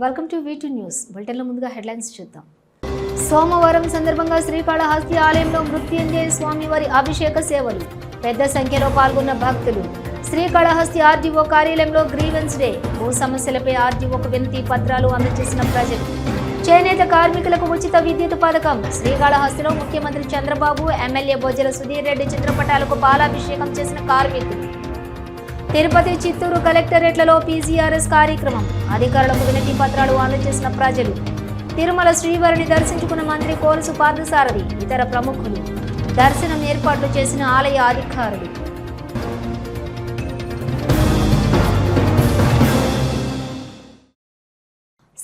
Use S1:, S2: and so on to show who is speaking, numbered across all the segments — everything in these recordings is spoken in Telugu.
S1: వెల్కమ్ టు వీటు న్యూస్ బులెటిన్లో ముందుగా హెడ్లైన్స్ చూద్దాం. సోమవారం సందర్భంగా శ్రీకాళహస్తి ఆలయంలో మృత్యుంజయ స్వామివారి అభిషేక సేవలు. పెద్ద సంఖ్యలో పాల్గొన్న భక్తులు. శ్రీకాళహస్తి ఆర్డీఓ కార్యాలయంలో గ్రీవెన్స్ డే భూ సమస్యలపై ఆర్డీఓకు వినతి పత్రాలు అందజేసిన ప్రజలు. చేనేత కార్మికులకు ఉచిత విద్యుత్ పథకం. శ్రీకాళహస్తిలో ముఖ్యమంత్రి చంద్రబాబు ఎమ్మెల్యే బొజ్జల సుధీర్ రెడ్డి చిత్రపటాలకు పాలాభిషేకం చేసిన కార్మికులు. తిరుపతి చిత్తూరు కలెక్టరేట్లలో పీసీఆర్ఎస్ కార్యక్రమం. అధికారులకు వినతి పత్రాలు అందజేసిన ప్రజలు. తిరుమల శ్రీవారిని దర్శించుకున్న మంత్రి కోలసు పార్థసారథి ఇతర ప్రముఖులు. దర్శనం ఏర్పాట్లు చేసిన ఆలయ అధికారులు.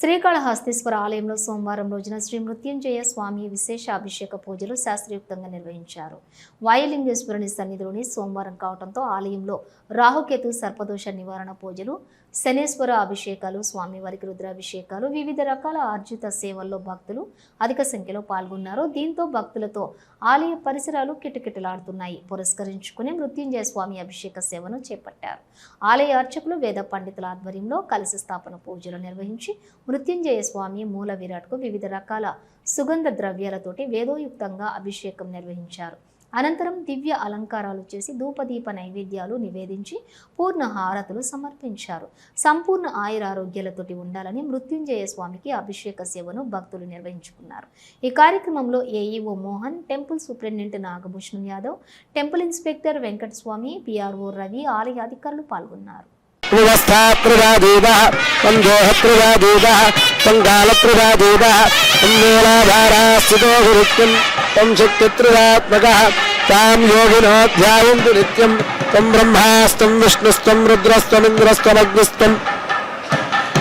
S1: శ్రీకాళహస్తీశ్వర ఆలయంలో సోమవారం రోజున శ్రీ మృత్యుంజయ స్వామి విశేష అభిషేక పూజలు శాస్త్రయుక్తంగా నిర్వహించారు. వాయులింగేశ్వరుని సన్నిధిలోని సోమవారం కావడంతో ఆలయంలో రాహుకేతు సర్పదోష నివారణ పూజలు శనేశ్వర అభిషేకాలు స్వామివారికి రుద్రాభిషేకాలు వివిధ రకాల ఆర్జిత సేవల్లో భక్తులు అధిక సంఖ్యలో పాల్గొన్నారు. దీంతో భక్తులతో ఆలయ పరిసరాలు కిటకిటలాడుతున్నాయి. పురస్కరించుకుని మృత్యుంజయ స్వామి అభిషేక సేవను చేపట్టారు. ఆలయ అర్చకులు వేద పండితుల ఆధ్వర్యంలో కలశ స్థాపన పూజలు నిర్వహించి మృత్యుంజయ స్వామి మూల విరాట్కు వివిధ రకాల సుగంధ ద్రవ్యాలతోటి వేదోయుక్తంగా అభిషేకం నిర్వహించారు. అనంతరం దివ్య అలంకారాలు చేసి ధూపదీప నైవేద్యాలు నివేదించి పూర్ణ హారతులు సమర్పించారు. సంపూర్ణ ఆయురారోగ్యాలతోటి ఉండాలని మృత్యుంజయ స్వామికి అభిషేక సేవను భక్తులు నిర్వహించుకున్నారు. ఈ కార్యక్రమంలో AEO Mohan temple superintendent Nagabhushan Yadav temple inspector Venkataswamy PRO Ravi ఆలయ అధికారులు పాల్గొన్నారు.
S2: निवस्थाप्रभादेवः त्वं देहप्रभादेवः त्वं कालप्रभादेवः त्वं वेलाभारास्थितो गुरुत्यं त्वं शक्तित्रिवात्मकः तां योगिनोऽध्यायन्तु नित्यं त्वं ब्रह्मास्तं विष्णुस्त्वं रुद्रस्त्वमिन्द्रस्त्वमग्निस्त्वं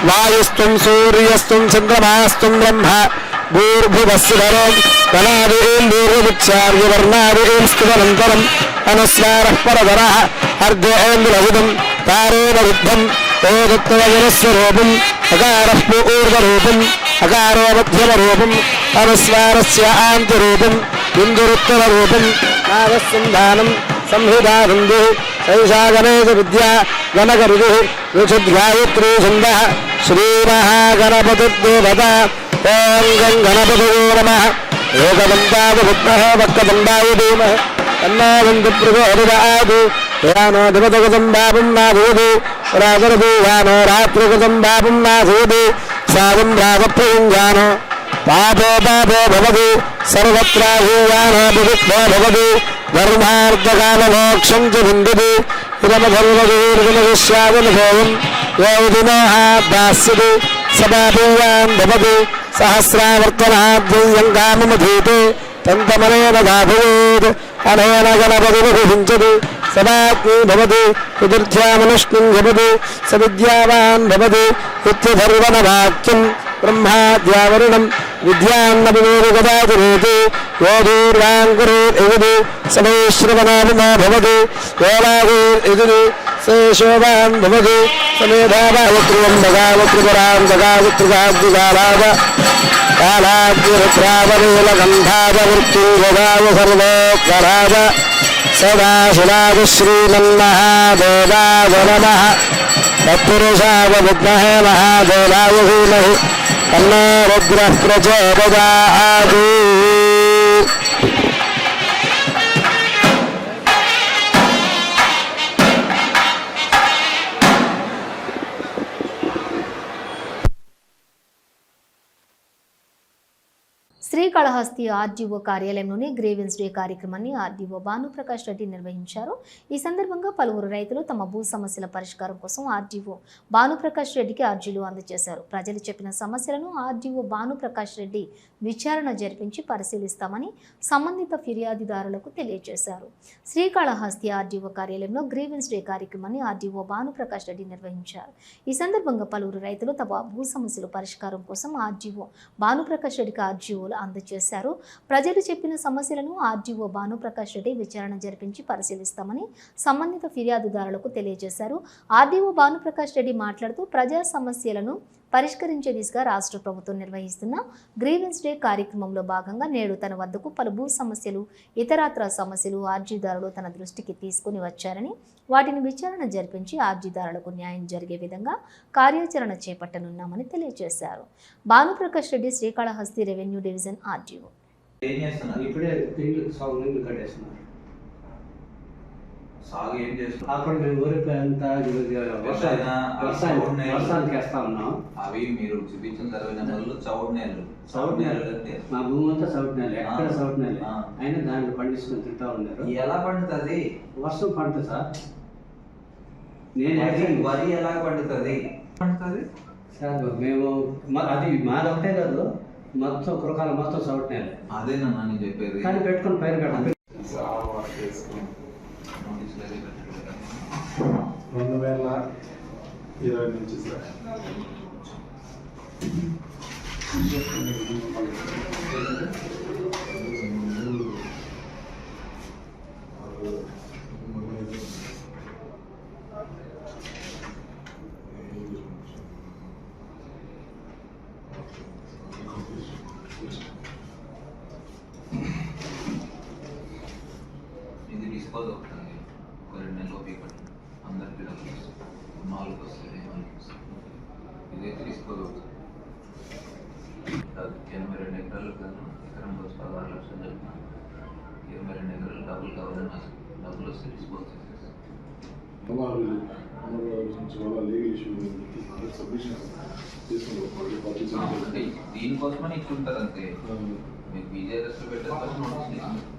S2: वायुस्त्वं सूर्यस्त्वं चन्द्रमास्त्वं ब्रह्म भूर्भुवस्सुधरोम् बलाभिरेम् भूर्वमुच्चार्य वर्णाभिरेम् स्तुवनन्तरम् अनुस्वारः परधरः अर्धेन्द्रविदम् तारेव रुद्धम् ओदत्तवजनस्वरूपम् अकारः पूर्वरूपम् अकारो मध्यमरूपम् अवस्वारस्य आन्तरूपम् बिन्दुरुत्तररूपम् नागसन्धानम् संहितानन्दु सैषा गणेशविद्या गणगरुः ऋषुद्गायत्री छन्दः श्रीमहागणपतिर्देवता ॐ गङ्गणपतयो नमः योगवन्ताय भक्तः भक्तदण्डाय भीमः तन्नादन्तप्रभो हरिदादु యానో దివతగతం నా నాథేది రాగరదు యానో రాత్రిగతం బాబం నాథేది సాగం రాగప్రయుంజానో పాపో పాపో భవదు సర్వత్రా భూయానో వివిక్తో భవతి ధర్మార్థకామమోక్షం చ విందతి ఇదమధర్మదీర్ఘమవిశ్యాదనుభవం యోదినోహాదాస్యతి సదాపీయాన్ భవదు సహస్రావర్తనాద్యం కామమధీతే తంతమనేన గాభవేత్ అనేన గణపతి గణపతిముఖించతి సదాగ్ని భవదు కుదుర్ధ్యామనుష్ణిం భవదు సవిద్యావాన్ భవదు భవతి వాక్యం బ్రహ్మాద్యావరుణం విద్యాన్నవినోది గదాతిరేతి యోధూర్వాంకురేది సమేశ్రవనామా భవదు యోలాగేది శేషోవాన్ భవతి సమేధావావత్రువం భగావత్రుపరాంతగావత్రుగాబ్దుగాలాగ కాలాగ్నిరుద్రావలీలగంధావృత్తింగదావ సర్వోక్కరావ సదాశిలాగ శ్రీమన్మహాదేవాయ నమః తత్పురుషాయ విద్మహే మహాదేవాయ ధీమహి తన్నో రుద్రః ప్రచోదయాదు
S1: శ్రీకాళహస్తి ఆర్డీఓ కార్యాలయంలోని గ్రేవెన్స్ డే కార్యక్రమాన్ని ఆర్డీఓ భానుప్రకాష్ రెడ్డి నిర్వహించారు. ఈ సందర్భంగా పలువురు రైతులు తమ భూ సమస్యల పరిష్కారం కోసం ఆర్డీఓ భానుప్రకాష్ రెడ్డికి అర్జీలు అందజేశారు. ప్రజలు చెప్పిన సమస్యలను ఆర్డీఓ భానుప్రకాష్ రెడ్డి విచారణ జరిపించి పరిశీలిస్తామని సంబంధిత ఫిర్యాదుదారులకు తెలియజేశారు. శ్రీకాళహస్తి ఆర్డీఓ కార్యాలయంలో గ్రీవెన్స్ డే కార్యక్రమాన్ని ఆర్డీఓ భానుప్రకాష్ రెడ్డి నిర్వహించారు. ఈ సందర్భంగా పలువురు రైతులు తమ భూ సమస్యల పరిష్కారం కోసం ఆర్డీఓ భానుప్రకాష్ రెడ్డికి ఆర్జీఓలు అందజేశారు. చేశారు. ప్రజలు చెప్పిన సమస్యలను ఆర్డీఓ భానుప్రకాష్ రెడ్డి విచారణ జరిపించి పరిశీలిస్తామని సంబంధిత ఫిర్యాదుదారులకు తెలియజేశారు. ఆర్డీఓ భానుప్రకాష్ రెడ్డి మాట్లాడుతూ ప్రజా సమస్యలను పరిష్కరించే దిశగా రాష్ట్ర ప్రభుత్వం నిర్వహిస్తున్న గ్రీవెన్స్ డే కార్యక్రమంలో భాగంగా నేడు తన వద్దకు పలు భూ సమస్యలు ఇతరాత్ర సమస్యలు ఆర్జీదారులు తన దృష్టికి తీసుకుని వచ్చారని వాటిని విచారణ జరిపించి ఆర్జీదారులకు న్యాయం జరిగే విధంగా కార్యాచరణ చేపట్టనున్నామని తెలియజేశారు. Bhanuprakash Reddy Srikalahasti revenue division RDO
S3: ఏం చేస్తున్నారు?
S4: ఇప్పుడే సాగు నీళ్ళు కట్టేస్తున్నారు.
S3: సాగు ఏం చేస్తున్నారు
S4: అక్కడ మేము ఊరికి అంతా వర్షానికి వేస్తా ఉన్నాం.
S3: అవి మీరు చూపించిన తర్వాత నెలలు. చౌడు నేలలు
S4: చౌడు.
S3: అంటే?
S4: మా భూమి అంతా సౌట్ నెల ఎక్కడ. సౌట్ నెల. అయినా దాన్ని పండించుకొని తింటా ఉన్నారు.
S3: ఎలా పండుతుంది?
S4: వర్షం పంట సార్. నేను
S3: వరి ఎలా పండుతుంది? పండుతుంది?
S4: సార్ మేము అది మాది ఒకటే కాదు మొత్తం కురకాల మొత్తం సౌట్ నెల.
S3: అదేనన్నా నేను చెప్పేది.
S4: కానీ పెట్టుకొని పైన పెట్టండి
S3: నోటీసులు అవి పెట్టారు కదా.
S5: రెండు వేల ఇరవై నుంచి సార్
S3: Thank you డిస్పోజ్ అవుతుంది ఒక రెండు నెలలు ఓపిక పట్టింది అందరికి డబ్బులు వస్తాయి నాలుగు వస్తాయి నాలుగు వస్తాయి ఇదైతే డిస్పోజ్ అవుతుంది కాదు ఎనభై రెండు ఎకరాలు కాదు ఎకరం రోజు పదహారు లక్షలు చెప్పిన ఇరవై రెండు ఎకరాలు డబ్బులు కావాలని నాకు డబ్బులు వస్తే డిస్పోజ్ చేసేస్తాను
S5: అమలు అమలు నుంచి వల్ల లీగల్ ఇష్యూ సబ్మిషన్ తీసుకున్నాం
S3: అంటే దీనికోసమని ఇచ్చుంటారు అంతే మీకు బీజేఎస్ పెట్టిన కోసం నోటీసులు ఇచ్చింది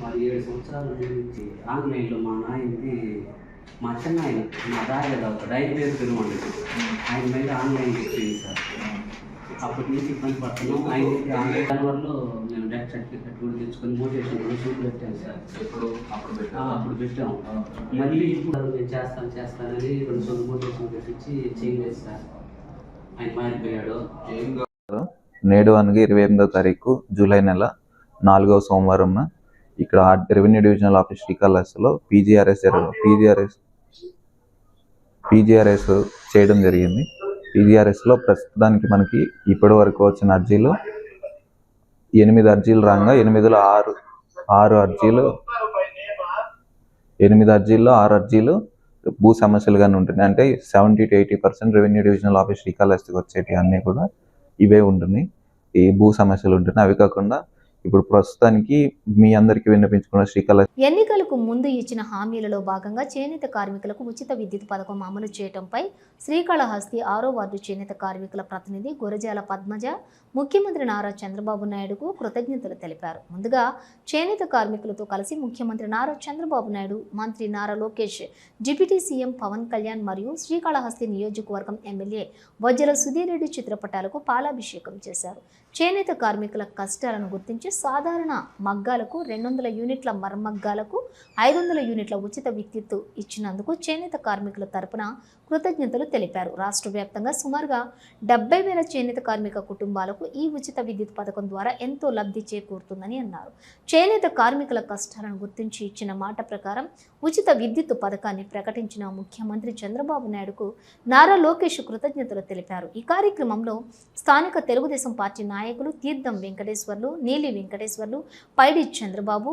S4: మరి ఏడు సంవత్సరాల నుంచి ఆంగ్లేయులు మా నాయనకి మా చిన్న ఆయన మా దారి ఒక ఆయన పేరు తిరుమండి ఆయన మీద ఆన్లైన్ ఇచ్చింది సార్ అప్పటి నుంచి ఇబ్బంది పడుతున్నాం. ఆయన ఆన్లైన్ జనవరిలో డెత్ సర్టిఫికెట్ కూడా తెచ్చుకొని మోటివేషన్ కూడా షూట్ పెట్టాను సార్
S3: ఎప్పుడు అప్పుడు
S4: పెట్టాం. మళ్ళీ ఇప్పుడు నేను చేస్తాను చేస్తానని రెండు సార్లు మోటివేషన్ పెట్టించి చేయలేదు సార్ ఆయన మారిపోయాడు.
S6: నేడు అనగా ఇరవై ఎనిమిదో తారీఖు జూలై నెల నాలుగవ సోమవారం ఇక్కడ రెవెన్యూ డివిజనల్ ఆఫీస్ శ్రీకాళహస్తిలో పీజీఆర్ఎస్ పీజీఆర్ఎస్ పీజీఆర్ఎస్ చేయడం జరిగింది. పీజీఆర్ఎస్లో ప్రస్తుతానికి మనకి ఇప్పటి వరకు వచ్చిన అర్జీలు ఎనిమిది అర్జీలు రాగా ఎనిమిదిలో ఆరు ఆరు అర్జీలు ఎనిమిది అర్జీల్లో ఆరు అర్జీలు భూ సమస్యలుగానే ఉంటుంది అంటే seventy to eighty percent revenue divisional office శ్రీకాళహస్తికి వచ్చేటి అన్నీ కూడా ఇవే ఉంటున్నాయి. ఈ భూ సమస్యలు ఉంటున్నాయి. అవి కాకుండా ఇప్పుడు ప్రస్తుతానికి మీ అందరికీ విన్నపించుకున్న శ్రీకాళహస్తి
S1: ఎన్నికలకు ముందు ఇచ్చిన హామీలలో భాగంగా చేనేత కార్మికులకు ఉచిత విద్యుత్ పథకం అమలు చేయడంపై శ్రీకాళహస్తి ఆరో వార్డు చేనేత కార్మికుల ప్రతినిధి గురజాల పద్మజ ముఖ్యమంత్రి నారా చంద్రబాబు నాయుడుకు కృతజ్ఞతలు తెలిపారు. ముందుగా చేనేత కార్మికులతో కలిసి ముఖ్యమంత్రి నారా చంద్రబాబు నాయుడు మంత్రి నారా లోకేష్ డిప్యూటీ సీఎం పవన్ కళ్యాణ్ మరియు శ్రీకాళహస్తి నియోజకవర్గం ఎమ్మెల్యే వజ్ర సుధీరెడ్డి చిత్రపటాలకు పాలాభిషేకం చేశారు. చేనేత కార్మికుల కష్టాలను గుర్తించి సాధారణ మగ్గాలకు రెండు వందల యూనిట్ల మరమగ్గాలకు ఐదు వందల యూనిట్ల ఉచిత విద్యుత్తు ఇచ్చినందుకు చేనేత కార్మికుల తరపున కృతజ్ఞతలు తెలిపారు. రాష్ట్ర వ్యాప్తంగా సుమారుగా డెబ్బై వేల చేనేత కార్మిక కుటుంబాలకు ఈ ఉచిత విద్యుత్ పథకం ద్వారా ఎంతో లబ్ధి చేకూరుతుందని అన్నారు. చేనేత కార్మికుల కష్టాలను గుర్తించి ఇచ్చిన మాట ప్రకారం ఉచిత విద్యుత్ పథకాన్ని ప్రకటించిన ముఖ్యమంత్రి చంద్రబాబు నాయుడుకు నారా లోకేష్ కృతజ్ఞతలు తెలిపారు. ఈ కార్యక్రమంలో స్థానిక తెలుగుదేశం పార్టీ నాయకులు తీర్థం వెంకటేశ్వర్లు నీలి వెంకటేశ్వర్లు పైడి చంద్రబాబు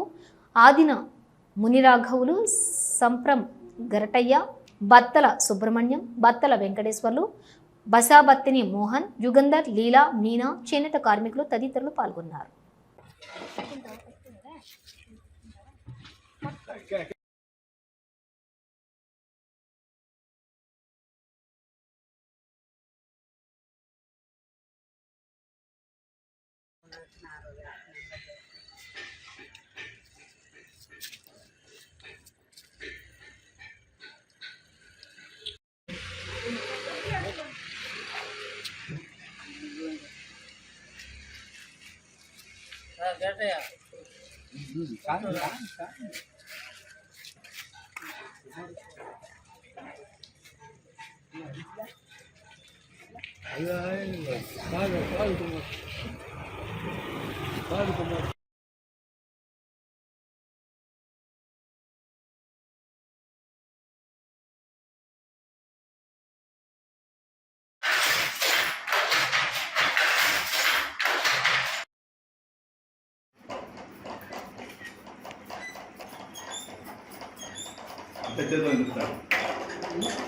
S1: ఆదిన మునిరాఘవులు సంప్రం గరటయ్య బత్తల సుబ్రహ్మణ్యం బత్తల వెంకటేశ్వర్లు బసాబత్తిని మోహన్ యుగంధర్ లీలా మీనా చేనేత కార్మికులు తదితరులు పాల్గొన్నారు.
S7: Ayuda a él, Pablo, Pablo, Pablo, Pablo. 言ってたんですか？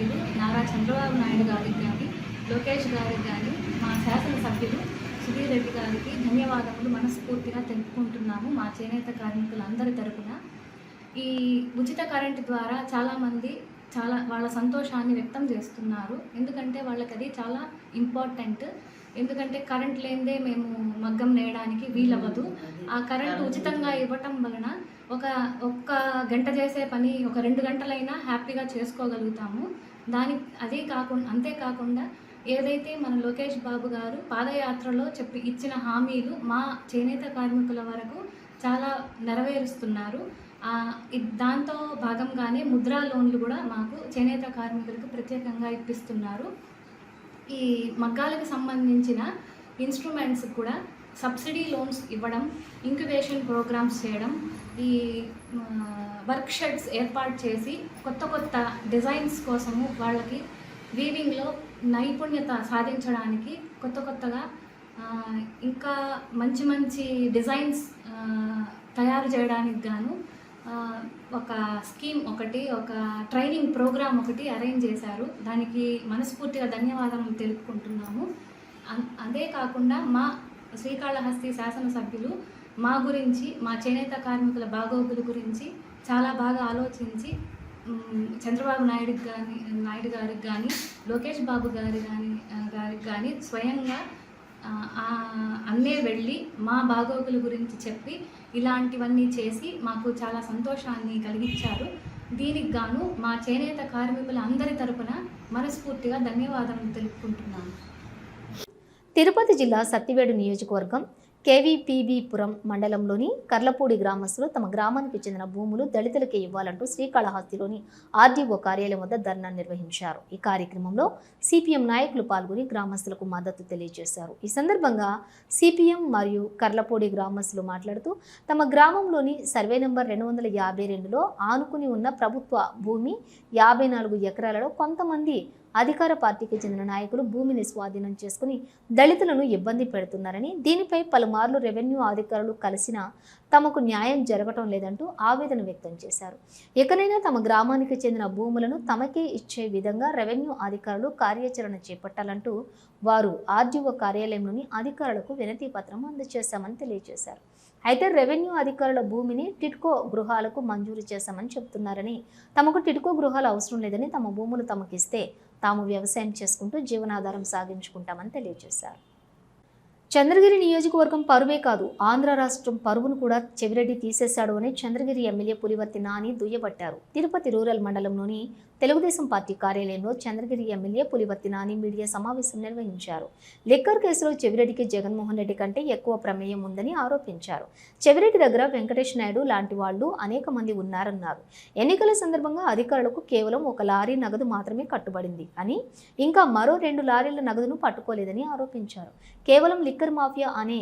S7: ముఖ్యమంత్రి నారా చంద్రబాబు నాయుడు గారికి కానీ లోకేష్ గారికి కానీ మా శాసనసభ్యులు సుధీర్ రెడ్డి గారికి ధన్యవాదములు మనస్ఫూర్తిగా తెలుపుకుంటున్నాము మా చేనేత కార్మికులందరి తరపున. ఈ ఉచిత కరెంట్ ద్వారా చాలామంది చాలా వాళ్ళ సంతోషాన్ని వ్యక్తం చేస్తున్నారు. ఎందుకంటే వాళ్ళకి అది చాలా ఇంపార్టెంట్. ఎందుకంటే కరెంట్ లేనిదే మేము మగ్గం నేయడానికి వీలవ్వదు. ఆ కరెంటు ఉచితంగా ఇవ్వటం వలన ఒక ఒక్క గంట చేసే పని ఒక రెండు గంటలైనా హ్యాపీగా చేసుకోగలుగుతాము. దాని అదే కాకుండా అంతేకాకుండా ఏదైతే మన లోకేష్ బాబు గారు పాదయాత్రలో చెప్పి ఇచ్చిన హామీలు మా చేనేత కార్మికుల వరకు చాలా నెరవేరుస్తున్నారు. దాంతో భాగంగానే ముద్రా లోన్లు కూడా మాకు చేనేత కార్మికులకు ప్రత్యేకంగా ఇప్పిస్తున్నారు. ఈ మగ్గాలకు సంబంధించిన ఇన్స్ట్రుమెంట్స్ కూడా సబ్సిడీ లోన్స్ ఇవ్వడం ఇంక్యుబేషన్ ప్రోగ్రామ్స్ చేయడం ఈ వర్క్ షెడ్స్ ఏర్పాటు చేసి కొత్త కొత్త డిజైన్స్ కోసము వాళ్ళకి వీవింగ్లో నైపుణ్యత సాధించడానికి కొత్త కొత్తగా ఇంకా మంచి మంచి డిజైన్స్ తయారు చేయడానికి గాను ఒక స్కీమ్ ఒకటి ఒక ట్రైనింగ్ ప్రోగ్రామ్ ఒకటి అరేంజ్ చేశారు. దానికి మనస్ఫూర్తిగా ధన్యవాదాలు తెలుపుకుంటున్నాము. అదే కాకుండా మా శ్రీకాళహస్తి శాసనసభ్యులు మా గురించి మా చేనేత కార్మికుల బాగోగుల గురించి చాలా బాగా ఆలోచించి చంద్రబాబు నాయుడు కానీ నాయుడు గారికి కానీ లోకేష్ బాబు గారి కానీ గారికి కానీ స్వయంగా అన్నే వెళ్ళి మా బాగోగుల గురించి చెప్పి ఇలాంటివన్నీ చేసి మాకు చాలా సంతోషాన్ని కలిగించారు. దీనికి గాను మా చేనేత కార్మికుల అందరి తరపున మనస్ఫూర్తిగా ధన్యవాదాలు తెలుపుకుంటున్నాను.
S1: తిరుపతి జిల్లా సత్తివేడు నియోజకవర్గం కేవీపీబీపురం మండలంలోని కర్లపూడి గ్రామస్తులు తమ గ్రామానికి చెందిన భూములు దళితులకే ఇవ్వాలంటూ శ్రీకాళహస్తిలోని ఆర్డీఓ కార్యాలయం వద్ద ధర్నా నిర్వహించారు. ఈ కార్యక్రమంలో సిపిఎం నాయకులు పాల్గొని గ్రామస్తులకు మద్దతు తెలియజేశారు. ఈ సందర్భంగా సిపిఎం మరియు కర్లపూడి గ్రామస్తులు మాట్లాడుతూ తమ గ్రామంలోని సర్వే నెంబర్ రెండు వందల యాభై రెండులో ఆనుకుని ఉన్న ప్రభుత్వ భూమి యాభై నాలుగు ఎకరాలలో కొంతమంది అధికార పార్టీకి చెందిన నాయకులు భూమిని స్వాధీనం చేసుకుని దళితులను ఇబ్బంది పెడుతున్నారని దీనిపై పలుమార్లు రెవెన్యూ అధికారులు కలిసినా తమకు న్యాయం జరగటం లేదంటూ ఆవేదన వ్యక్తం చేశారు. ఎక్కడైనా తమ గ్రామానికి చెందిన భూములను తమకే ఇచ్చే విధంగా రెవెన్యూ అధికారులు కార్యాచరణ చేపట్టాలంటూ వారు ఆర్డీఓ కార్యాలయంలోని అధికారులకు వినతి పత్రం అందజేశామని తెలియజేశారు. అయితే రెవెన్యూ అధికారుల భూమిని టిట్కో గృహాలకు మంజూరు చేశామని చెబుతున్నారని తమకు టిట్కో గృహాలు అవసరం లేదని తమ భూములు తమకిస్తే తాము వ్యవసాయం చేసుకుంటూ జీవనాధారం సాగించుకుంటామని తెలియజేశారు. చంద్రగిరి నియోజకవర్గం పరువే కాదు. ఆంధ్ర రాష్ట్రం పరువును కూడా చెవిరెడ్డి తీసేశాడు అని చంద్రగిరి ఎమ్మెల్యే పులివర్తి నాని దుయ్యబట్టారు. తిరుపతి రూరల్ మండలంలోని తెలుగుదేశం పార్టీ కార్యాలయంలో చంద్రగిరి ఎమ్మెల్యే పులివర్తి నాని మీడియా సమావేశం నిర్వహించారు. లిక్కర్ కేసులో చెవిరెడ్డికి జగన్మోహన్ రెడ్డి కంటే ఎక్కువ ప్రమేయం ఉందని ఆరోపించారు. చెవిరెడ్డి దగ్గర వెంకటేష్ నాయుడు లాంటి వాళ్ళు అనేక మంది ఉన్నారన్నారు. ఎన్నికల సందర్భంగా అధికారులకు కేవలం ఒక లారీ నగదు మాత్రమే కట్టుబడింది అని ఇంకా మరో రెండు లారీల నగదును పట్టుకోలేదని ఆరోపించారు. కేవలం లిక్కర్ మాఫియా అనే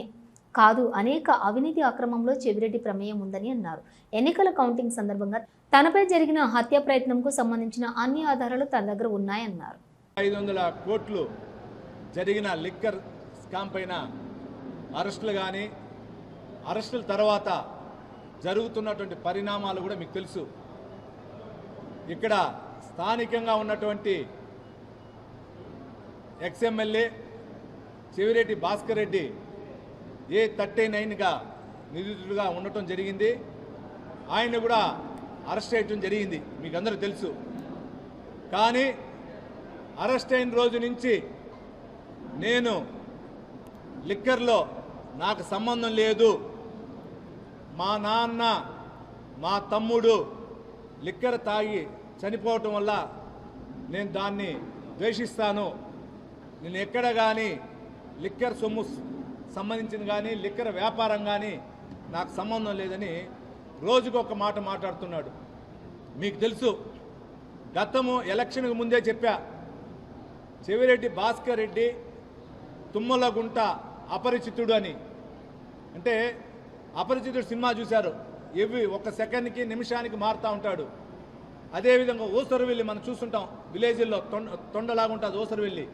S1: కాదు అనేక అవినీతి అక్రమంలో చెవిరెడ్డి ప్రమేయం ఉందని అన్నారు. ఎన్నికల కౌంటింగ్ సందర్భంగా తనపై జరిగిన హత్య ప్రయత్నంకు సంబంధించిన అన్ని ఆధారాలు తన దగ్గర ఉన్నాయన్నారు.
S8: ఐదు వందల కోట్లు జరిగిన లిక్కర్ స్కామ్ పైన అరెస్టులు కానీ అరెస్టుల తర్వాత జరుగుతున్నటువంటి పరిణామాలు కూడా మీకు తెలుసు. ఇక్కడ స్థానికంగా ఉన్నటువంటి ex MLA Chevireddy Bhaskar Reddy A thirty నైన్గా నిందితుడిగా ఉండటం జరిగింది. ఆయన కూడా అరెస్ట్ చేయటం జరిగింది. మీకు అందరూ తెలుసు. కానీ అరెస్ట్ అయిన రోజు నుంచి నేను లిక్కర్లో నాకు సంబంధం లేదు. మా నాన్న మా తమ్ముడు లిక్కర్ తాగి చనిపోవటం వల్ల నేను దాన్ని ద్వేషిస్తాను. నేను ఎక్కడ కానీ లిక్కర్ సొమ్ము సంబంధించిన కానీ లిక్కర్ వ్యాపారం కానీ నాకు సంబంధం లేదని రోజుకొక మాట మాట్లాడుతున్నాడు. మీకు తెలుసు గతము ఎలక్షన్కు ముందే చెప్పా చెవిరెడ్డి భాస్కర్ రెడ్డి తుమ్మలగుంట అపరిచితుడు అని. అంటే అపరిచితుడు సినిమా చూశారు ఎవి ఒక సెకండ్కి నిమిషానికి మారుతూ ఉంటాడు. అదేవిధంగా ఓసరువెల్లి మనం చూస్తుంటాం విలేజ్లో తొండ తొండలాగా ఉంటుంది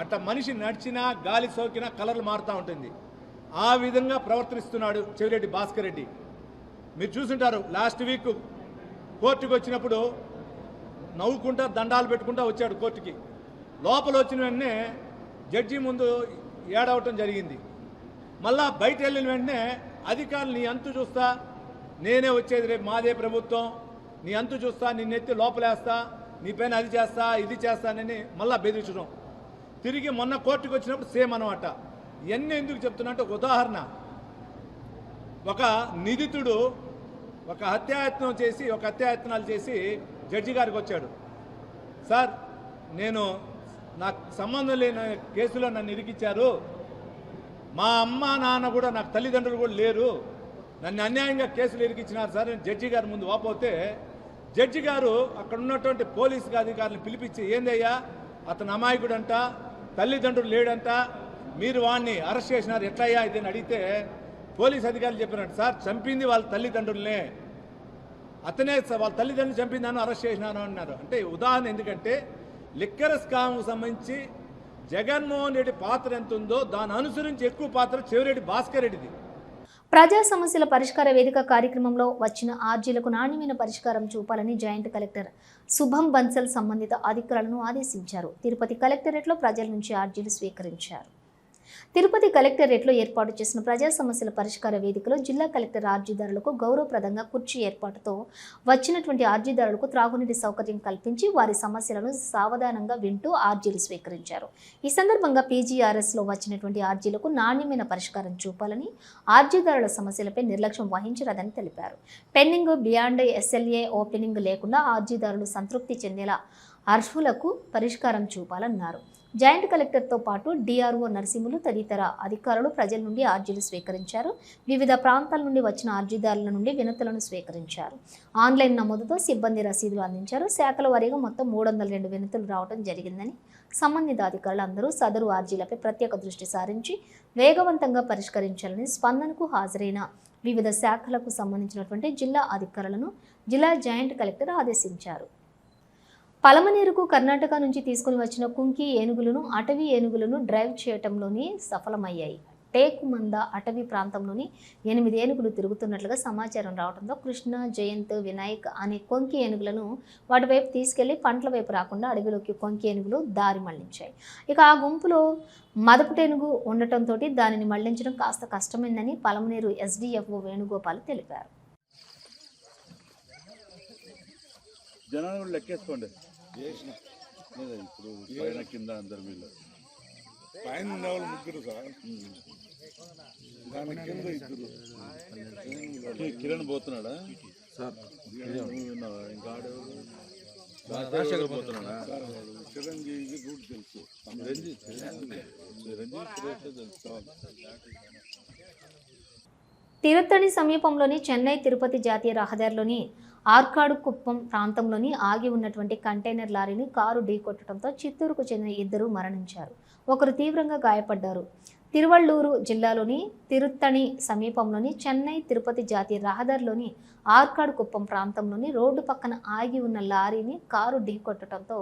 S8: అట్లా మనిషి నడిచినా గాలి సోకినా కలర్లు మారుతూ ఉంటుంది. ఆ విధంగా ప్రవర్తిస్తున్నాడు చెవిరెడ్డి భాస్కర్ రెడ్డి. మీరు చూసుంటారు లాస్ట్ వీక్ కోర్టుకు వచ్చినప్పుడు నవ్వుకుంటా దండాలు పెట్టుకుంటా వచ్చాడు కోర్టుకి. లోపల వచ్చిన వెంటనే జడ్జి ముందు ఏడవటం జరిగింది. మళ్ళా బయట వెళ్ళిన వెంటనే అధికారులు నీ అంతు చూస్తా నేనే వచ్చేది రేపు మాదే ప్రభుత్వం నీ అంతు చూస్తా నిన్నెత్తి లోపలేస్తా నీ పైన అది చేస్తా ఇది చేస్తానని మళ్ళా బెదిరించడం. తిరిగి మొన్న కోర్టుకు వచ్చినప్పుడు సేమ్ అనమాట ఇవన్నీ ఎందుకు చెప్తున్నా అంటే ఒక ఉదాహరణ. ఒక నిధితుడు ఒక హత్యాయత్నం చేసి ఒక హత్యాయత్నాలు చేసి జడ్జి గారికి వచ్చాడు. సార్ నేను నాకు సంబంధం లేని కేసులో నన్ను ఇరికిచ్చారు. మా అమ్మ నాన్న కూడా నాకు తల్లిదండ్రులు కూడా లేరు. నన్ను అన్యాయంగా కేసులు ఇరికిచ్చినారు సార్. నేను జడ్జి గారి ముందు వాపోతే జడ్జి గారు అక్కడ ఉన్నటువంటి పోలీసు అధికారులను పిలిపించి ఏందయ్యా అతను అమాయకుడంట. తల్లిదండ్రులు లేడంట మీరు వాడిని అరెస్ట్ చేసినారు ఎట్లయ్యా ఇదని అడిగితే పోలీస్ అధికారులు చెప్పినట్టు సార్ చంపింది వాళ్ళ తల్లిదండ్రులనే. అతనే వాళ్ళ తల్లిదండ్రులు చంపిందాను అరెస్ట్ చేసినాను అన్నారు. అంటే ఉదాహరణ ఎందుకంటే లిక్కర్ స్కామ్కు సంబంధించి జగన్మోహన్ రెడ్డి పాత్ర ఎంత ఉందో దాన్ని అనుసరించి ఎక్కువ పాత్ర చెవిరెడ్డి భాస్కర్ రెడ్డిది.
S1: ప్రజా సమస్యల పరిష్కార వేదిక కార్యక్రమంలో వచ్చిన ఆర్జీలకు నాణ్యమైన పరిష్కారం చూపాలని జాయింట్ కలెక్టర్ శుభం బన్సల్ సంబంధిత అధికారులను ఆదేశించారు. తిరుపతి కలెక్టరేట్లో ప్రజల నుంచి ఆర్జీలు స్వీకరించారు. తిరుపతి కలెక్టరేట్లో ఏర్పాటు చేసిన ప్రజా సమస్యల పరిష్కార వేదికలో జిల్లా కలెక్టర్ ఆర్జీదారులకు గౌరవప్రదంగా కుర్చీ ఏర్పాటుతో వచ్చినటువంటి ఆర్జీదారులకు త్రాగునీటి సౌకర్యం కల్పించి వారి సమస్యలను సావధానంగా వింటూ ఆర్జీలు స్వీకరించారు. ఈ సందర్భంగా పీజీఆర్ఎస్లో వచ్చినటువంటి ఆర్జీలకు నాణ్యమైన పరిష్కారం చూపాలని ఆర్జీదారుల సమస్యలపై నిర్లక్ష్యం వహించరాదని తెలిపారు. పెండింగ్ బియాండ్ ఎస్ఎల్ఏ ఓపెనింగ్ లేకుండా ఆర్జీదారులు సంతృప్తి చెందేలా అర్హులకు పరిష్కారం చూపాలన్నారు. జాయింట్ కలెక్టర్తో పాటు డిఆర్ఓ నరసింహులు తదితర అధికారులు ప్రజల నుండి అర్జీలు స్వీకరించారు. వివిధ ప్రాంతాల నుండి వచ్చిన అర్జీదారుల నుండి వినతులను స్వీకరించారు. ఆన్లైన్ నమోదుతో సిబ్బంది రసీదులు అందించారు. శాఖల వారీగా మొత్తం మూడు వందల రెండు వినతులు రావడం జరిగిందని సంబంధిత అధికారులు అందరూ సదరు అర్జీలపై ప్రత్యేక దృష్టి సారించి వేగవంతంగా పరిష్కరించాలని స్పందనకు హాజరైన వివిధ శాఖలకు సంబంధించినటువంటి జిల్లా అధికారులను జిల్లా జాయింట్ కలెక్టర్ ఆదేశించారు. పలమనేరుకు కర్ణాటక నుంచి తీసుకుని వచ్చిన కుంకి ఏనుగులను అటవీ ఏనుగులను డ్రైవ్ చేయటంలోనే సఫలమయ్యాయి. టేకుమంద అటవీ ప్రాంతంలోని ఎనిమిది ఏనుగులు తిరుగుతున్నట్లుగా సమాచారం రావడంతో కృష్ణ జయంత్ వినాయక్ అనే కొంకి ఏనుగులను వాటి వైపు తీసుకెళ్ళి పంటల వైపు రాకుండా అడవిలోకి కొంకి ఏనుగులు దారి మళ్ళించాయి. ఇక ఆ గుంపులో మదపుటేనుగు ఉండటంతో దానిని మళ్ళించడం కాస్త కష్టమైందని పలమనేరు ఎస్డిఎఫ్ఓ వేణుగోపాల్ తెలిపారు.
S9: జనాలు కూడా లెక్కేసుకోండి లేదా ఇప్పుడు పైన కింద అందరు వీళ్ళు.
S5: పైన ఉండేవాళ్ళు ముగ్గురు సార్. దాని కింద ఇద్దరు.
S9: కి- కిరణ్ పోతున్నాడా? సార్. విన్నావా? ఇంకా ఆడేవాళ్ళు రాజశేఖర్ పోతున్నాడా?
S5: చిరంజీవి రూట్ తెలుసు.
S9: రంజిత్ రంజిత్ సురేష్ తెలుసు.
S1: తిరుత్తణి సమీపంలోని చెన్నై తిరుపతి జాతీయ రహదారిలోని ఆర్కాడు కుప్పం ప్రాంతంలోని ఆగి ఉన్నటువంటి కంటైనర్ లారీని కారు ఢీకొట్టడంతో చిత్తూరుకు చెందిన ఇద్దరు మరణించారు. ఒకరు తీవ్రంగా గాయపడ్డారు. తిరువళ్ళూరు జిల్లాలోని తిరుత్తణి సమీపంలోని చెన్నై తిరుపతి జాతీయ రహదారిలోని ఆర్కాడు కుప్పం ప్రాంతంలోని రోడ్డు పక్కన ఆగి ఉన్న లారీని కారు ఢీకొట్టడంతో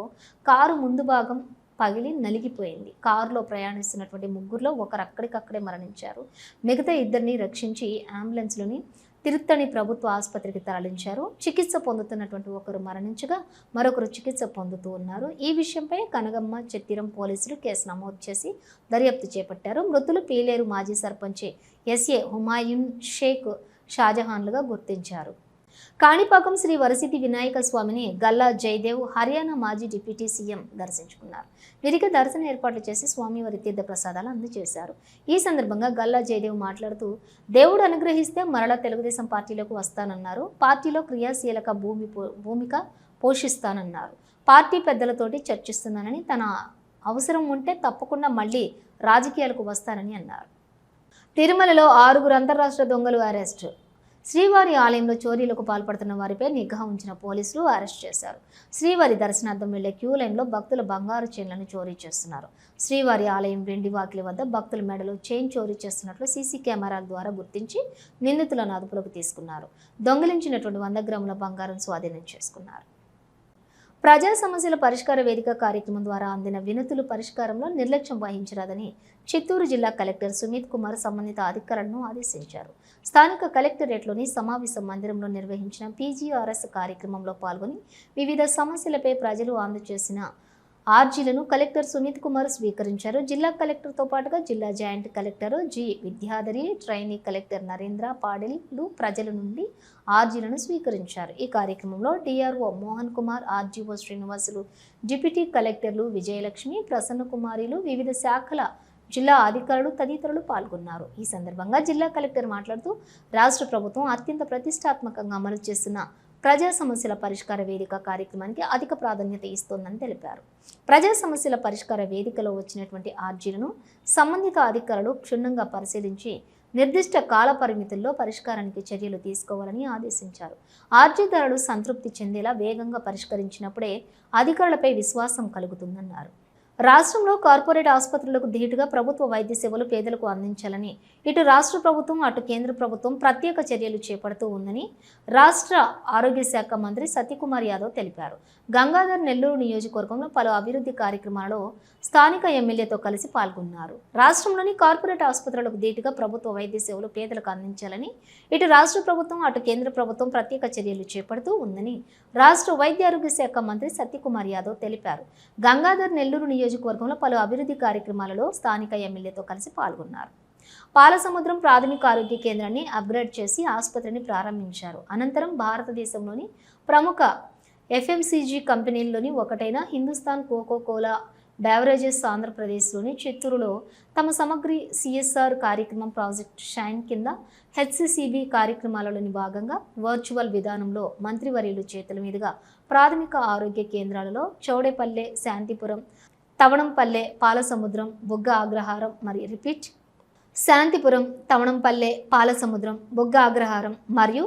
S1: కారు ముందు భాగం పగిలి నలిగిపోయింది. కారులో ప్రయాణిస్తున్నటువంటి ముగ్గురులో ఒకరు అక్కడికక్కడే మరణించారు. మిగతా ఇద్దరిని రక్షించి అంబులెన్స్లోని తిరుత్తణి ప్రభుత్వ ఆసుపత్రికి తరలించారు. చికిత్స పొందుతున్నటువంటి ఒకరు మరణించగా మరొకరు చికిత్స పొందుతూ ఉన్నారు. ఈ విషయంపై కనగమ్మ చెత్తిరం పోలీసులు కేసు నమోదు చేసి దర్యాప్తు చేపట్టారు. మృతులు పీలేరు మాజీ సర్పంచ్ ఎస్ఏ హుమాయూన్ షేక్ షాజహాన్లుగా గుర్తించారు. కాణిపాకం శ్రీ వరసిద్ధి వినాయక స్వామిని గల్లా జయదేవ్ హర్యానా మాజీ డిప్యూటీ సీఎం దర్శించుకున్నారు. వీరికి దర్శన ఏర్పాట్లు చేసి స్వామివారి తీర్థ ప్రసాదాలు అందజేశారు. ఈ సందర్భంగా గల్లా జయదేవ్ మాట్లాడుతూ దేవుడు అనుగ్రహిస్తే మరలా తెలుగుదేశం పార్టీలోకి వస్తానన్నారు. పార్టీలో క్రియాశీలక భూమి భూమిక పోషిస్తానన్నారు. పార్టీ పెద్దలతోటి చర్చిస్తున్నానని తన అవసరం ఉంటే తప్పకుండా మళ్ళీ రాజకీయాలకు వస్తానని అన్నారు. తిరుమలలో ఆరుగురు అంతరాష్ట్ర దొంగలు అరెస్టు శ్రీవారి ఆలయంలో చోరీలకు పాల్పడుతున్న వారిపై నిఘా ఉంచిన పోలీసులు అరెస్ట్ చేశారు. శ్రీవారి దర్శనార్థం వెళ్ళే క్యూ లైన్లో భక్తుల బంగారు చైన్లను చోరీ చేస్తున్నారు. శ్రీవారి ఆలయం వెండి వాకిలి వద్ద భక్తుల మెడలో చైన్ చోరీ చేస్తున్నట్లు సీసీ కెమెరాల ద్వారా గుర్తించి నిందితులను అదుపులోకి తీసుకున్నారు. దొంగిలించినటువంటి వంద గ్రాముల బంగారం స్వాధీనం చేసుకున్నారు. ప్రజా సమస్యల పరిష్కార వేదిక కార్యక్రమం ద్వారా అందిన వినతులు పరిష్కారంలో నిర్లక్ష్యం వహించరాదని చిత్తూరు జిల్లా కలెక్టర్ సుమిత్ కుమార్ సంబంధిత అధికారులను ఆదేశించారు. స్థానిక కలెక్టరేట్లోని సమావేశ మందిరంలో నిర్వహించిన పీజీఆర్ఎస్ కార్యక్రమంలో పాల్గొని వివిధ సమస్యలపై ప్రజలు అందజేసిన ఆర్జీలను కలెక్టర్ సునీత్ కుమార్ స్వీకరించారు. జిల్లా కలెక్టర్తో పాటుగా జిల్లా joint collector G Vidyadhari trainee collector Narendra Padelu ప్రజల నుండి ఆర్జీలను స్వీకరించారు. ఈ కార్యక్రమంలో DRO Mohan Kumar RGO Srinivasulu deputy కలెక్టర్లు విజయలక్ష్మి ప్రసన్న కుమారిలు వివిధ శాఖల జిల్లా అధికారులు తదితరులు పాల్గొన్నారు. ఈ సందర్భంగా జిల్లా కలెక్టర్ మాట్లాడుతూ రాష్ట్ర ప్రభుత్వం అత్యంత ప్రతిష్టాత్మకంగా అమలు చేస్తున్న ప్రజా సమస్యల పరిష్కార వేదిక కార్యక్రమానికి అధిక ప్రాధాన్యత ఇస్తోందని తెలిపారు. ప్రజా సమస్యల పరిష్కార వేదికలో వచ్చినటువంటి ఆర్జీలను సంబంధిత అధికారులు క్షుణ్ణంగా పరిశీలించి నిర్దిష్ట కాల పరిమితుల్లో పరిష్కారానికి చర్యలు తీసుకోవాలని ఆదేశించారు. ఆర్జీదారులు సంతృప్తి చెందేలా వేగంగా పరిష్కరించినప్పుడే అధికారులపై విశ్వాసం కలుగుతుందన్నారు. రాష్ట్రంలో కార్పొరేట్ ఆసుపత్రులకు ధీటుగా ప్రభుత్వ వైద్య సేవలు పేదలకు అందించాలని ఇటు రాష్ట్ర ప్రభుత్వం అటు కేంద్ర ప్రభుత్వం ప్రత్యేక చర్యలు చేపడుతూ ఉందని రాష్ట్ర ఆరోగ్య శాఖ మంత్రి సత్యకుమార్ యాదవ్ తెలిపారు. గంగాధర్ నెల్లూరు నియోజకవర్గంలో పలు అభివృద్ధి కార్యక్రమాలలో స్థానిక ఎమ్మెల్యేతో కలిసి పాల్గొన్నారు. రాష్ట్రంలోని కార్పొరేట్ ఆసుపత్రులకు ధీటుగా ప్రభుత్వ వైద్య సేవలు పేదలకు అందించాలని ఇటు రాష్ట్ర ప్రభుత్వం అటు కేంద్ర ప్రభుత్వం ప్రత్యేక చర్యలు చేపడుతూ ఉందని రాష్ట్ర వైద్య ఆరోగ్య శాఖ మంత్రి సత్యకుమార్ యాదవ్ తెలిపారు. గంగాధర్ నెల్లూరు నియోజకవర్గంలో పలు అభివృద్ధి కార్యక్రమాలలో స్థానిక ఎమ్మెల్యేతో కలిసి పాల్గొన్నారు. పాలసముద్రం ప్రాథమిక ఆరోగ్య కేంద్రాన్ని అప్గ్రేడ్ చేసి ఆసుపత్రిని ప్రారంభించారు. అనంతరం భారతదేశంలోని ప్రముఖ ఎఫ్ఎంసీజీ కంపెనీల్లోని ఒకటైన హిందుస్థాన్ కోకో కోలా బెవరేజెస్ ఆంధ్రప్రదేశ్లోని చిత్తూరులో తమ సమగ్రి సిఎస్ఆర్ కార్యక్రమం ప్రాజెక్ట్ షైన్ కింద హెచ్సిసిబి కార్యక్రమాలలోని భాగంగా వర్చువల్ విధానంలో మంత్రివర్యులు చేతుల మీదుగా ప్రాథమిక ఆరోగ్య కేంద్రాలలో చౌడేపల్లె శాంతిపురం తవణంపల్లె పాలసముద్రం బొగ్గ అగ్రహారం మరియు రిపీట్ శాంతిపురం తవణంపల్లె పాలసముద్రం బొగ్గ అగ్రహారం మరియు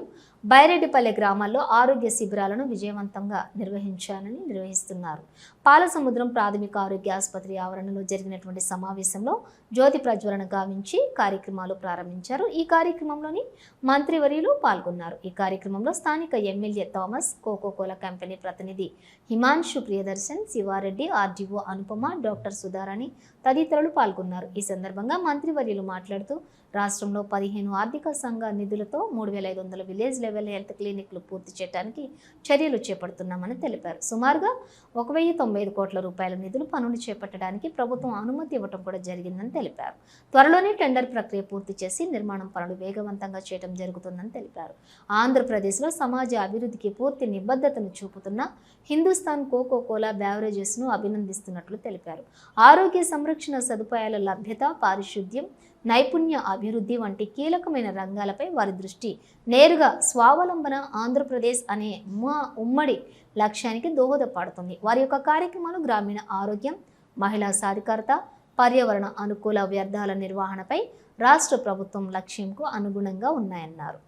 S1: బైరెడ్డిపల్లె గ్రామాల్లో ఆరోగ్య శిబిరాలను విజయవంతంగా నిర్వహించాలని నిర్వహిస్తున్నారు. పాలసముద్రం ప్రాథమిక ఆరోగ్య ఆసుపత్రి ఆవరణలో జరిగినటువంటి సమావేశంలో జ్యోతి ప్రజ్వలన గావించి కార్యక్రమాలు ప్రారంభించారు. ఈ కార్యక్రమంలోని మంత్రివర్యులు పాల్గొన్నారు. ఈ కార్యక్రమంలో స్థానిక ఎమ్మెల్యే థామస్ కోకోకోలా కంపెనీ ప్రతినిధి హిమాంశు ప్రియదర్శన్ శివారెడ్డి ఆర్డీఓ అనుపమ డాక్టర్ సుధారాణి తదితరులు పాల్గొన్నారు. ఈ సందర్భంగా మంత్రివర్యులు మాట్లాడుతూ రాష్ట్రంలో పదిహేను ఆర్థిక సంఘ నిధులతో మూడు వేల ఐదు వందల విలేజ్ లెవెల్ హెల్త్ క్లినిక్లు పూర్తి చేయడానికి చర్యలు చేపడుతున్నామని తెలిపారు. సుమారుగా ఒక వెయ్యి తొంభై ఐదు కోట్ల రూపాయల నిధులు పనులు చేపట్టడానికి ప్రభుత్వం అనుమతి ఇవ్వడం కూడా జరిగిందని తెలిపారు. త్వరలోనే టెండర్ ప్రక్రియ పూర్తి చేసి నిర్మాణం పనులు వేగవంతంగా చేయడం జరుగుతుందని తెలిపారు. ఆంధ్రప్రదేశ్లో సమాజ అభివృద్ధికి పూర్తి నిబద్ధతను చూపుతున్న హిందుస్థాన్ కోకో కోలా బ్యావరేజెస్ను అభినందిస్తున్నట్లు తెలిపారు. ఆరోగ్య సంరక్షణ సదుపాయాల లభ్యత పారిశుద్ధ్యం నైపుణ్య అభివృద్ధి వంటి కీలకమైన రంగాలపై వారి దృష్టి నేరుగా స్వావలంబన ఆంధ్రప్రదేశ్ అనే మా ఉమ్మడి లక్ష్యానికి దోహదపడుతుంది. వారి యొక్క కార్యక్రమాలు గ్రామీణ ఆరోగ్యం మహిళా సాధికారత పర్యావరణ అనుకూల వ్యర్థాల నిర్వహణపై రాష్ట్ర ప్రభుత్వం లక్ష్యంకు అనుగుణంగా ఉన్నాయన్నారు.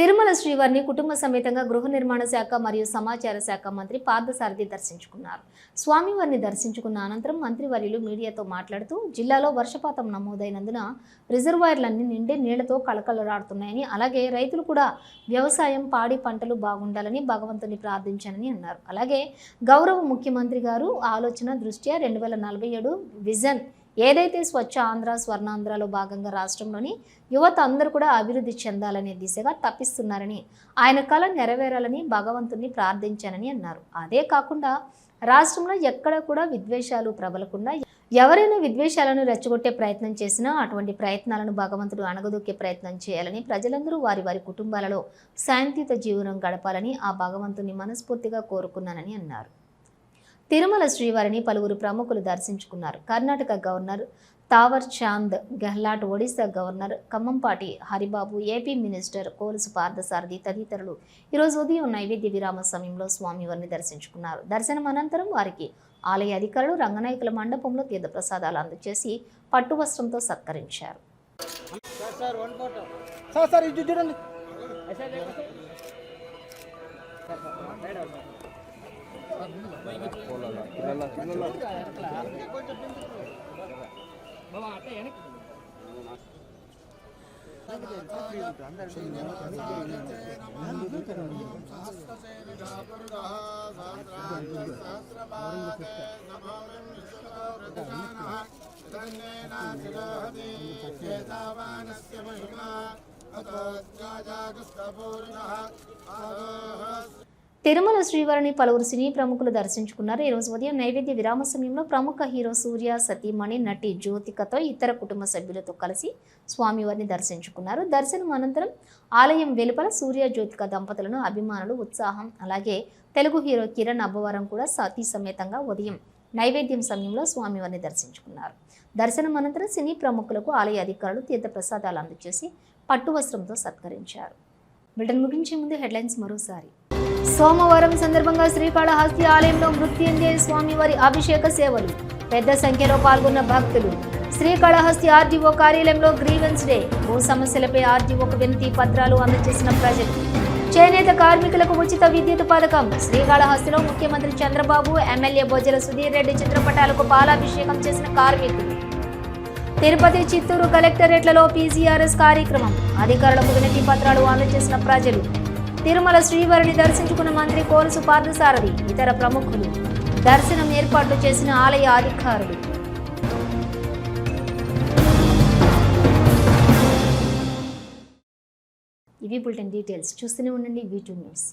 S1: తిరుమల శ్రీవారిని కుటుంబ సమేతంగా గృహ నిర్మాణ శాఖ మరియు సమాచార శాఖ మంత్రి పార్థసారథి దర్శించుకున్నారు. స్వామివారిని దర్శించుకున్న అనంతరం మంత్రివర్యులు మీడియాతో మాట్లాడుతూ జిల్లాలో వర్షపాతం నమోదైనందున రిజర్వాయర్లన్నీ నిండి నీళ్ళతో కళకళలాడుతున్నాయని అలాగే రైతులు కూడా వ్యవసాయం పాడి పంటలు బాగుండాలని భగవంతుని ప్రార్థించానని అన్నారు. అలాగే గౌరవ ముఖ్యమంత్రి గారు ఆలోచన దృష్ట్యా రెండు వేల నలభై ఏడు విజన్ ఏదైతే స్వచ్ఛ ఆంధ్ర స్వర్ణాంధ్రలో భాగంగా రాష్ట్రంలోని యువత అందరూ కూడా అభివృద్ధి చెందాలనే దిశగా తప్పిస్తున్నారని ఆయన కళ నెరవేరాలని భగవంతుణ్ణి ప్రార్థించానని అన్నారు. అదే కాకుండా రాష్ట్రంలో ఎక్కడ కూడా విద్వేషాలు ప్రబలకుండా ఎవరైనా విద్వేషాలను రెచ్చగొట్టే ప్రయత్నం చేసినా అటువంటి ప్రయత్నాలను భగవంతుడు అణగదొక్కే ప్రయత్నం చేయాలని ప్రజలందరూ వారి వారి కుటుంబాలలో శాంతియుత జీవనం గడపాలని ఆ భగవంతుని మనస్ఫూర్తిగా కోరుకున్నానని అన్నారు. తిరుమల శ్రీవారిని పలువురు ప్రముఖులు దర్శించుకున్నారు. Karnataka governor Thawar Chand Gehlot Odisha governor Khammampati Haribabu AP minister Kolusu Parthasarathy తదితరులు ఈరోజు ఉదయం నైవేద్య విరామ సమయంలో స్వామివారిని దర్శించుకున్నారు. దర్శనం అనంతరం వారికి ఆలయ అధికారులు రంగనాయకుల మండపంలో తీర్థప్రసాదాలు అందజేసి పట్టు వస్త్రంతో సత్కరించారు. महिमा अतो जागस्तपूर्णः आरोहस्य తిరుమల శ్రీవారిని పలువురు సినీ ప్రముఖులు దర్శించుకున్నారు. ఈరోజు ఉదయం నైవేద్య విరామ సమయంలో ప్రముఖ హీరో సూర్య సతీమణి నటి జ్యోతికతో ఇతర కుటుంబ సభ్యులతో కలిసి స్వామివారిని దర్శించుకున్నారు. దర్శనం అనంతరం ఆలయం వెలుపల సూర్య జ్యోతిక దంపతులను అభిమానులు ఉత్సాహం అలాగే తెలుగు హీరో కిరణ్ అబ్బవరం కూడా సతీ సమేతంగా ఉదయం నైవేద్యం సమయంలో స్వామివారిని దర్శించుకున్నారు. దర్శనం అనంతరం సినీ ప్రముఖులకు ఆలయ అధికారులు తీర్థప్రసాదాలు అందజేసి పట్టు వస్త్రంతో సత్కరించారు. బిల్టన్ ముగించే ముందు హెడ్లైన్స్ మరోసారి. సోమవారం సందర్భంగా శ్రీకాళహస్తి ఆలయంలో మృత్యుంజయ స్వామివారి అభిషేక సేవలు. పెద్ద సంఖ్యలో పాల్గొన్న భక్తులు. శ్రీకాళహస్తి ఆర్డీఓ కార్యాలయంలో గ్రీవెన్స్ డే. భూ సమస్యలపై ఆర్డీఓకు వినతి పత్రాలు అందజేసిన ప్రజలు. చేనేత కార్మికులకు ఉచిత విద్యుత్ పథకం. శ్రీకాళహస్తిలో ముఖ్యమంత్రి చంద్రబాబు ఎమ్మెల్యే బొజ్జల సుధీర్ రెడ్డి చిత్రపటాలకు పాలాభిషేకం చేసిన కార్మికులు. తిరుపతి చిత్తూరు కలెక్టరేట్లలో పీజీఆర్ఎస్ కార్యక్రమం. అధికారులకు వినతి పత్రాలు అందజేసిన ప్రజలు. తిరుమల శ్రీవారిని దర్శించుకున్న మంత్రి కోలుసు పార్థసారథి ఇతర ప్రముఖులు. దర్శనం ఏర్పాట్లు చేసిన ఆలయ అధికారులు. ఇవి బులెటిన్ డీటెయిల్స్. చూస్తూనే ఉండండి వీటూ న్యూస్